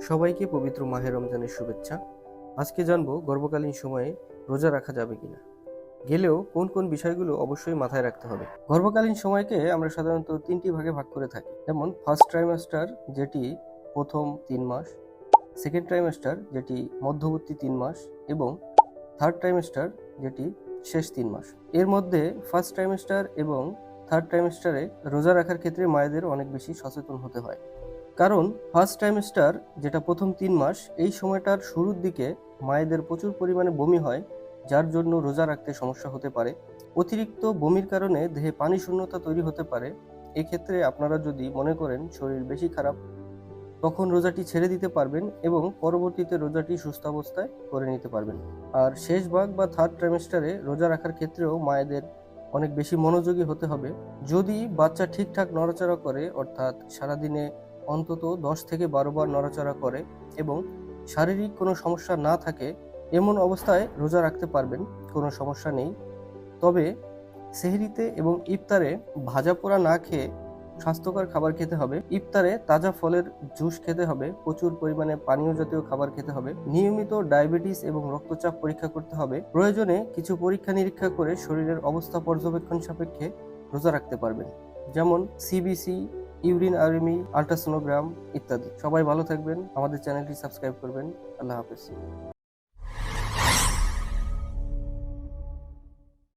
সবাইকে পবিত্র মাহে রমজানের শুভেচ্ছা। আজকে জানব গর্ভকালীন সময়ে রোজা রাখা যাবে কিনা। গেলেও কোন কোন বিষয়গুলো অবশ্যই মাথায় রাখতে হবে। গর্ভকালীন সময়কে আমরা সাধারণত তিনটি ভাগে ভাগ করে থাকি। যেমন ফার্স্ট ট্রাইমাস্টার যেটি প্রথম তিন মাস। সেকেন্ড ট্রাইমাস্টার যেটি মধ্যবর্তী তিন মাস। এবং থার্ড ট্রাইমাস্টার যেটি শেষ তিন মাস। এর মধ্যে ফার্স্ট ট্রাইমাস্টার এবং থার্ড ট্রাইমাস্টারে রোজা রাখার ক্ষেত্রে মায়েদের অনেক বেশি সচেতন হতে হয়। কারণ ফার্স্ট ট্রাইমেস্টার যেটা প্রথম তিন মাস, এই সময়টার শুরুর দিকে মায়েদের প্রচুর পরিমাণে বমি হয়, যার জন্য রোজা রাখতে সমস্যা হতে পারে। অতিরিক্ত বমির কারণে দেহে পানি শূন্যতা তৈরি হতে পারে। এক্ষেত্রে আপনারা যদি মনে করেন শরীর বেশি খারাপ, তখন রোজাটি ছেড়ে দিতে পারবেন এবং পরবর্তীতে রোজাটি সুস্থ অবস্থায় করে নিতে পারবেন। আর শেষ ভাগ বা থার্ড ট্রাইমেস্টারে রোজা রাখার ক্ষেত্রেও মায়েদের অনেক বেশি মনোযোগী হতে হবে। যদি বাচ্চা ঠিকঠাক নড়াচড়া করে, অর্থাৎ সারাদিনে অন্তত দশ থেকে বারো বার নড়াচড়া করে এবং শারীরিক কোনো সমস্যা না থাকে, এমন অবস্থায় রোজা রাখতে পারবেন, কোনো সমস্যা নেই। তবে সেহরিতে এবং ইফতারে ভাজা পোড়া না খেয়ে স্বাস্থ্যকর খাবার খেতে হবে। ইফতারে তাজা ফলের জুস খেতে হবে, প্রচুর পরিমাণে পানীয় জাতীয় খাবার খেতে হবে, নিয়মিত ডায়াবেটিস এবং রক্তচাপ পরীক্ষা করতে হবে। প্রয়োজনে কিছু পরীক্ষা নিরীক্ষা করে শরীরের অবস্থা পর্যবেক্ষণ সাপেক্ষে রোজা রাখতে পারবেন, যেমন সিবিসি ইউরিন আর্মি আল্ট্রাসোনোগ্রাম ইত্যাদি। সবাই ভালো থাকবেন আমাদের চ্যানেলটি সাবস্ক্রাইব করবেন। আল্লাহ হাফেজ।